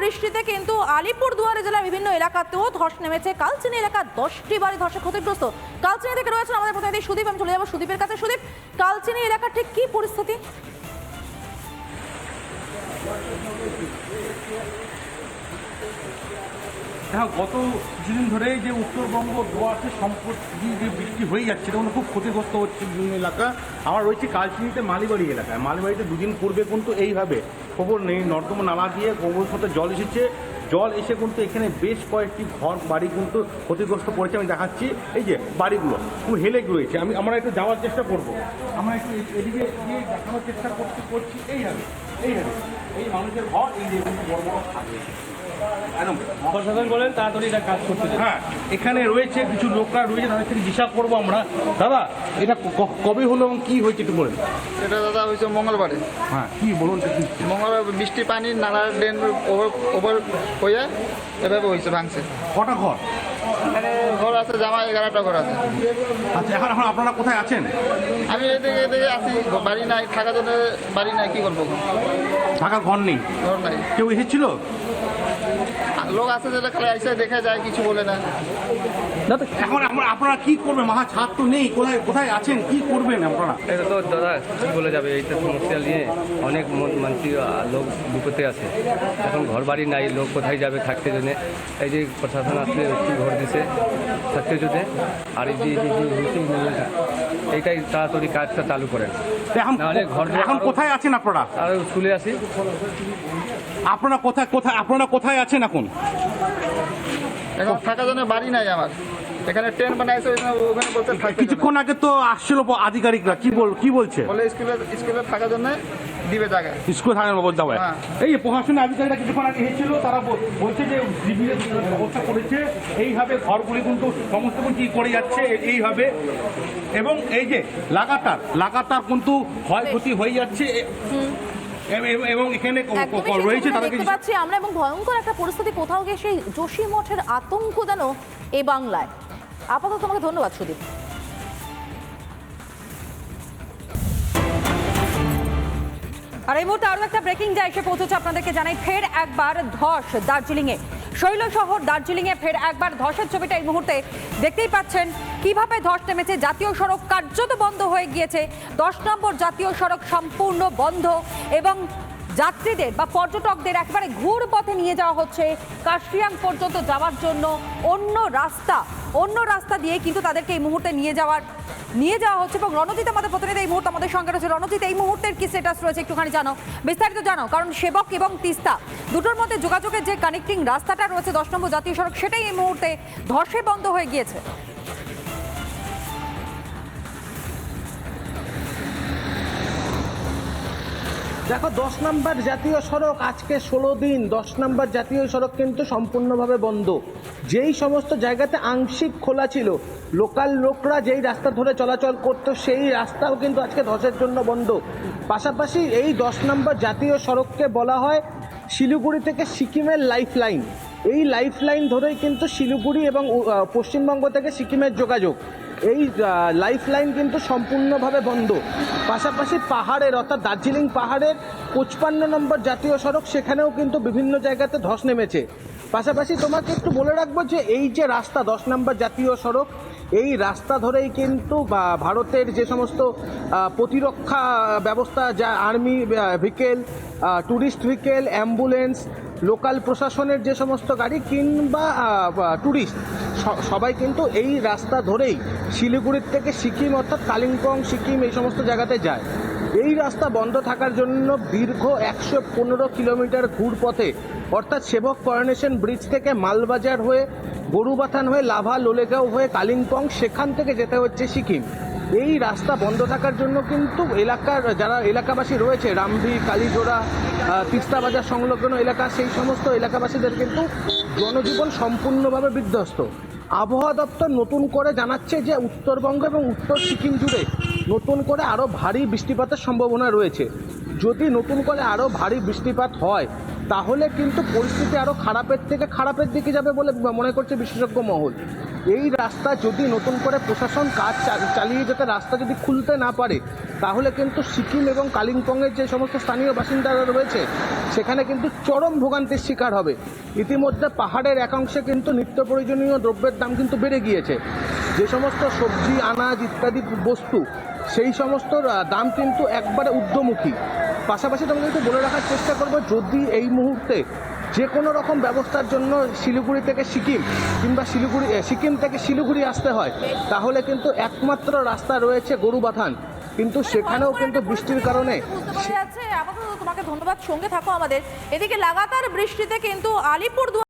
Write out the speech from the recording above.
বৃষ্টিতে কিন্তু আলিপুরদুয়ার জেলার বিভিন্ন এলাকাতেও ধস নেমেছে। কালচিনি এলাকা দশটি বাড়ি ধসে ক্ষতিগ্রস্ত। কালচিনি থেকে রয়েছেন আমাদের প্রতিনিধি সুদীপ। আমি চলে যাব সুদীপের কাছে। সুদীপ, কালচিনি এলাকার ঠিক কি পরিস্থিতি? হ্যাঁ গত কিছুদিন ধরেই যে উত্তরবঙ্গ দোয়াশে সম্পত্তি যে বৃষ্টি হয়ে যাচ্ছে, এটা খুব ক্ষতিগ্রস্ত হচ্ছে বিভিন্ন এলাকা। আমার রয়েছে কালচিনিতে মালিবাড়ি এলাকায়। মালিবাড়িতে দুদিন পূর্বে কিন্তু এইভাবে খবর নেই। নর্দমা নালা দিয়ে সাথে জল এসেছে। জল এসে কিন্তু এখানে বেশ কয়েকটি ঘর, বাড়ি কিন্তু ক্ষতিগ্রস্ত করেছে আমি দেখাচ্ছি এই যে বাড়িগুলো খুব হেলে রয়েছে। আমি, আমরা একটু যাওয়ার চেষ্টা করব। আমরা একটু এদিকে গিয়ে দেখানোর চেষ্টা করছি করছি। এই এই মানুষের ঘর এই যে বড় বড় থাকে একদম। প্রশাসন বলেন তাড়াতাড়ি এটা কাজ করতে দেন। হ্যাঁ এখানে রয়েছে কিছু লোকরা রয়েছে তাদের থেকে জিজ্ঞাসা করব আমরা। দাদা এটা কবে হলো এবং কি হয়েছে একটু বলেন। এটা দাদা হয়েছে মঙ্গলবারে। হ্যাঁ কি বলুন? মঙ্গলবার বৃষ্টি পানি নালার ড্রেন ওভার ওভার হয়ে এভাবে হয়েছে ভাঙছে। কটা ঘর? এখানে ঘর আছে জামা এগারোটা ঘর আছে। আচ্ছা এখন এখন আপনারা কোথায় আছেন? আমি এদিকে এদিকে আছি বাড়ি নাই থাকার জন্য বাড়ি নাই কি করব? থাকার ঘর নেই। ঘর নাই। কেউ এসেছিল? লোক আছে যেটা খালি আইসে দেখে যায় কিছু বলে না। এখন আমরা আপনারা কি করবেন? মাথা ছাদ তো নেই কোথায় কোথায় আছেন? কি করবেন আপনারা? এটা তো দাদা কি বলে যাবে? এইটা সমস্যা নিয়ে অনেক মন- মানসিক লোক বিপদে আছে। এখন ঘর বাড়ি নাই লোক কোথায় যাবে থাকতে জন্য? এই যে প্রশাসন আসলে একটু ঘর দিছে থাকতে জন্য। আর এই যে এইটাই তাড়াতাড়ি কাজটা চালু করেন। এখন নাহলে ঘর এখন কোথায় আছেন আপনারা? আর চলে আসি আপনারা কোথায় কোথায় আপনারা কোথায় আছেন এখন? এখন থাকার জন্য বাড়ি নাই আমার। এখানে ট্রেন বানাইছে ওখানে বলতে থাকতে কিছুক্ষণ আগে তো আসছিল আধিকারিকরা কি বল কি বলছে? বলে স্কুলে স্কুলে থাকার জন্য দিবে জায়গা। স্কুল বাবদ দেওয়া হ্যাঁ। এই যে প্রশাসনের আধিকারিকরা কিছুক্ষণ আগে এসেছিল তারা বলছে যে শিবিরের ব্যবস্থা করেছে এইভাবে ঘরগুলি কিন্তু সমস্ত কিছু কি করে যাচ্ছে এইভাবে। এবং এই যে লাগাতার লাগাতার কিন্তু ক্ষয়ক্ষতি হয়ে যাচ্ছে এবং এখানে রয়েছে দেখতে পাচ্ছি আমরা এবং ভয়ঙ্কর একটা পরিস্থিতি কোথাও গিয়ে সেই যোশী মঠের আতঙ্ক যেন এ বাংলায়। আপাতত তোমাকে ধন্যবাদ সুদীপ। আর এই মুহূর্তে আরও একটা ব্রেকিং যা এসে পৌঁছেছে আপনাদেরকে জানাই ফের একবার ধস দার্জিলিংয়ে। শৈল শহর দার্জিলিংয়ে ফের একবার ধসের ছবিটা এই মুহূর্তে দেখতেই পাচ্ছেন। কীভাবে ধস নেমেছে? জাতীয় সড়ক কার্যত বন্ধ হয়ে গিয়েছে। দশ নম্বর জাতীয় সড়ক সম্পূর্ণ বন্ধ এবং যাত্রীদের বা পর্যটকদের একেবারে ঘুর পথে নিয়ে যাওয়া হচ্ছে। কাশিয়াং পর্যন্ত যাওয়ার জন্য অন্য রাস্তা অন্য রাস্তা দিয়ে কিন্তু তাদেরকে এই মুহূর্তে নিয়ে যাওয়ার, নিয়ে যাওয়া হচ্ছে এবং রণজিৎ আমাদের প্রতিনিধি এই মুহূর্তে আমাদের সঙ্গে রয়েছে। রণজিৎ এই মুহূর্তের কি স্টেটাস রয়েছে একটুখানি জানো? বিস্তারিত জানো, কারণ সেবক এবং তিস্তা দুটোর মধ্যে যোগাযোগের যে কানেক্টিং রাস্তাটা রয়েছে দশ নম্বর জাতীয় সড়ক, সেটাই এই মুহূর্তে ধসে বন্ধ হয়ে গিয়েছে। দেখো, দশ নম্বর জাতীয় সড়ক আজকে ষোলো দিন। দশ নম্বর জাতীয় সড়ক কিন্তু সম্পূর্ণভাবে বন্ধ। যেই সমস্ত জায়গাতে আংশিক খোলা ছিল, লোকাল লোকরা যেই রাস্তা ধরে চলাচল করতো, সেই রাস্তাও কিন্তু আজকে ধসের জন্য বন্ধ। পাশাপাশি এই দশ নম্বর জাতীয় সড়ককে বলা হয় শিলিগুড়ি থেকে সিকিমের লাইফ লাইন এই লাইফ লাইন ধরেই কিন্তু শিলিগুড়ি এবং পশ্চিমবঙ্গ থেকে সিকিমের যোগাযোগ। এই লাইফ লাইন কিন্তু সম্পূর্ণভাবে বন্ধ। পাশাপাশি পাহাড়ের, অর্থাৎ দার্জিলিং পাহাড়ের পঁচপান্ন নম্বর জাতীয় সড়ক, সেখানেও কিন্তু বিভিন্ন জায়গাতে ধস নেমেছে। পাশাপাশি তোমাকে একটু বলে রাখব যে, এই যে রাস্তা, দশ নম্বর জাতীয় সড়ক, এই রাস্তা ধরেই কিন্তু ভারতের যে সমস্ত প্রতিরক্ষা ব্যবস্থা, যা army vehicle tourist vehicle ambulance local প্রশাসনের যে সমস্ত গাড়ি কিংবা ট্যুরিস্ট সবাই কিন্তু এই রাস্তা ধরেই শিলিগুড়ির থেকে সিকিম অর্থাৎ কালিম্পং, সিকিম এই সমস্ত জায়গাতে যায়। এই রাস্তা বন্ধ থাকার জন্য দীর্ঘ একশো পনেরো কিলোমিটার ঘুরপথে অর্থাৎ সেবক করোনেশন ব্রিজ থেকে মালবাজার হয়ে গরুবাথান হয়ে লাভা লোলেগাঁও হয়ে কালিম্পং, সেখান থেকে যেতে হচ্ছে সিকিম। এই রাস্তা বন্ধ থাকার জন্য কিন্তু এলাকার, যারা এলাকাবাসী রয়েছে, রামভি, কালীজোড়া তিস্তা বাজার সংলগ্ন এলাকা, সেই সমস্ত এলাকাবাসীদের কিন্তু জনজীবন সম্পূর্ণভাবে বিধ্বস্ত। আবহাওয়া দপ্তর নতুন করে জানাচ্ছে যে উত্তরবঙ্গ এবং উত্তর সিকিম জুড়ে নতুন করে আরও ভারী বৃষ্টিপাতের সম্ভাবনা রয়েছে। যদি নতুন করে আরও ভারী বৃষ্টিপাত হয় তাহলে কিন্তু পরিস্থিতি আরও খারাপের থেকে খারাপের দিকে যাবে বলে মনে করছে বিশেষজ্ঞ মহল। এই রাস্তা যদি নতুন করে প্রশাসন কাজ চালিয়ে যেতে রাস্তা যদি খুলতে না পারে, তাহলে কিন্তু সিকিম এবং কালিম্পংয়ের যে সমস্ত স্থানীয় বাসিন্দারা রয়েছে, সেখানে কিন্তু চরম ভোগান্তির শিকার হবে। ইতিমধ্যে পাহাড়ের একাংশে কিন্তু নিত্য প্রয়োজনীয় দ্রব্যের দাম কিন্তু বেড়ে গিয়েছে। যে সমস্ত সবজি, আনাজ ইত্যাদি বস্তু, সেই সমস্ত দাম কিন্তু একবারে ঊর্ধ্বমুখী। পাশাপাশি তোমাদেরকে বলে রাখার চেষ্টা করব যদি এই মুহূর্তে যে কোনো রকম ব্যবস্থার জন্য শিলিগুড়ি থেকে সিকিম কিংবা শিলিগুড়ি সিকিম থেকে শিলিগুড়ি আসতে হয় তাহলে কিন্তু একমাত্র রাস্তা রয়েছে গরু গরুবাথান। কিন্তু সেখানেও কিন্তু বৃষ্টির কারণে যাচ্ছে তোমাকে ধন্যবাদ। সঙ্গে থাকো আমাদের। এদিকে লাগাতার বৃষ্টিতে কিন্তু আলিপুর